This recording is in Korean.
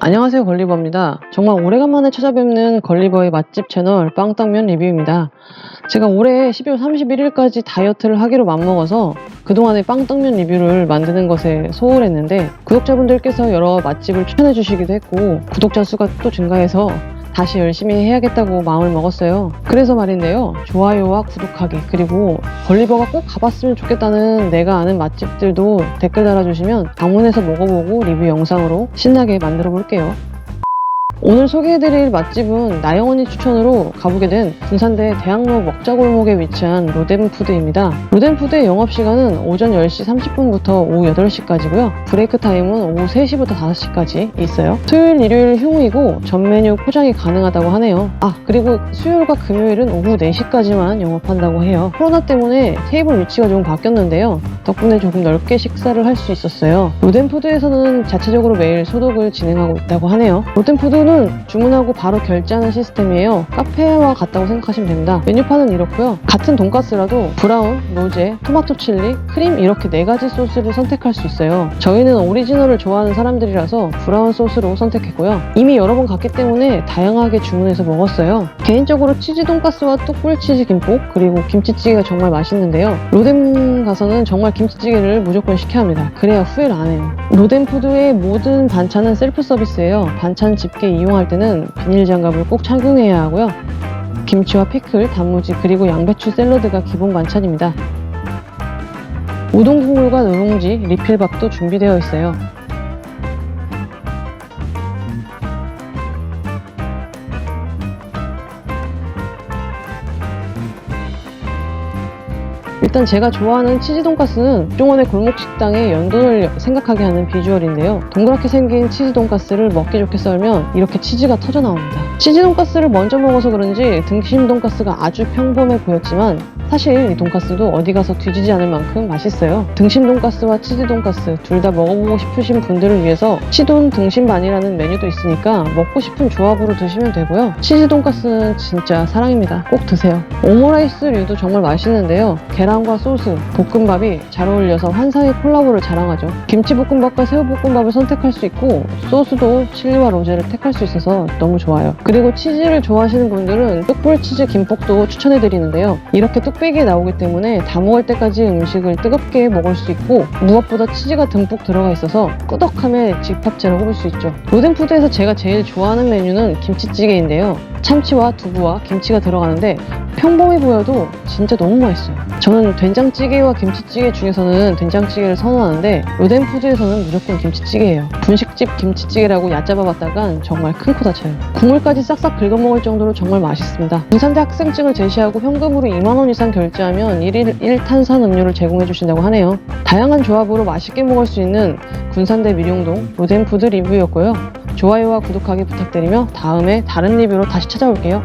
안녕하세요 걸리버입니다. 정말 오래간만에 찾아뵙는 걸리버의 맛집 채널 빵떡면 리뷰입니다. 제가 올해 12월 31일까지 다이어트를 하기로 맘먹어서 그동안의 빵떡면 리뷰를 만드는 것에 소홀했는데 구독자분들께서 여러 맛집을 추천해 주시기도 했고 구독자 수가 또 증가해서 다시 열심히 해야겠다고 마음을 먹었어요. 그래서 말인데요. 좋아요와 구독하기 그리고 걸리버가 꼭 가봤으면 좋겠다는 내가 아는 맛집들도 댓글 달아주시면 방문해서 먹어보고 리뷰 영상으로 신나게 만들어 볼게요. 오늘 소개해드릴 맛집은 나영언니 추천으로 가보게 된 군산대 대학로 먹자골목에 위치한 로덴푸드입니다. 로덴푸드의 영업시간은 오전 10시 30분부터 오후 8시까지고요. 브레이크 타임은 오후 3시부터 5시까지 있어요. 토요일, 일요일 휴무이고 전 메뉴 포장이 가능하다고 하네요. 아, 그리고 수요일과 금요일은 오후 4시까지만 영업한다고 해요. 코로나 때문에 테이블 위치가 좀 바뀌었는데요. 덕분에 조금 넓게 식사를 할 수 있었어요. 로덴푸드에서는 자체적으로 매일 소독을 진행하고 있다고 하네요. 로덴푸드는 주문하고 바로 결제하는 시스템이에요. 카페와 같다고 생각하시면 됩니다. 메뉴판은 이렇고요. 같은 돈가스라도 브라운, 로제, 토마토 칠리, 크림 이렇게 네 가지 소스를 선택할 수 있어요. 저희는 오리지널을 좋아하는 사람들이라서 브라운 소스로 선택했고요. 이미 여러 번 갔기 때문에 다양하게 주문해서 먹었어요. 개인적으로 치즈 돈가스와 뚝불 치즈 김국 그리고 김치찌개가 정말 맛있는데요. 로덴 가서는 정말 김치찌개를 무조건 시켜야 합니다. 그래야 후회를 안 해요. 로덴 푸드의 모든 반찬은 셀프 서비스예요. 반찬 집게 이용할 때는 비닐 장갑을 꼭 착용해야 하고요. 김치와 피클, 단무지 그리고 양배추 샐러드가 기본 반찬입니다. 우동 국물과 누룽지, 리필밥도 준비되어 있어요. 일단 제가 좋아하는 치즈 돈가스는 종원의 골목 식당의 연돈을 생각하게 하는 비주얼인데요. 동그랗게 생긴 치즈 돈가스를 먹기 좋게 썰면 이렇게 치즈가 터져 나옵니다. 치즈 돈가스를 먼저 먹어서 그런지 등심 돈가스가 아주 평범해 보였지만 사실 이 돈가스도 어디 가서 뒤지지 않을 만큼 맛있어요. 등심 돈가스와 치즈 돈가스 둘 다 먹어보고 싶으신 분들을 위해서 치돈 등심반이라는 메뉴도 있으니까 먹고 싶은 조합으로 드시면 되고요. 치즈 돈가스는 진짜 사랑입니다. 꼭 드세요. 오므라이스류도 정말 맛있는데요. 계란과 소스, 볶음밥이 잘 어울려서 환상의 콜라보를 자랑하죠. 김치볶음밥과 새우볶음밥을 선택할 수 있고 소스도 칠리와 로제를 택할 수 있어서 너무 좋아요. 그리고 치즈를 좋아하시는 분들은 뚝불 치즈 김볶도 추천해 드리는데요. 이렇게 뚝 배기에 나오기 때문에 다 먹을 때까지 음식을 뜨겁게 먹을 수 있고 무엇보다 치즈가 듬뿍 들어가 있어서 꾸덕함에 집합체를 꼽을 수 있죠. 로덴푸드에서 제가 제일 좋아하는 메뉴는 김치찌개인데요. 참치와 두부와 김치가 들어가는데 평범해 보여도 진짜 너무 맛있어요. 저는 된장찌개와 김치찌개 중에서는 된장찌개를 선호하는데 로덴푸드에서는 무조건 김치찌개예요. 분식집 김치찌개라고 얕잡아봤다간 정말 큰 코 다쳐요. 국물까지 싹싹 긁어먹을 정도로 정말 맛있습니다. 군산대 학생증을 제시하고 현금으로 2만원 이상 결제하면 1일 1탄산 음료를 제공해 주신다고 하네요. 다양한 조합으로 맛있게 먹을 수 있는 군산대 밀용동 로덴푸드 리뷰였고요. 좋아요와 구독하기 부탁드리며 다음에 다른 리뷰로 다시 찾아올게요.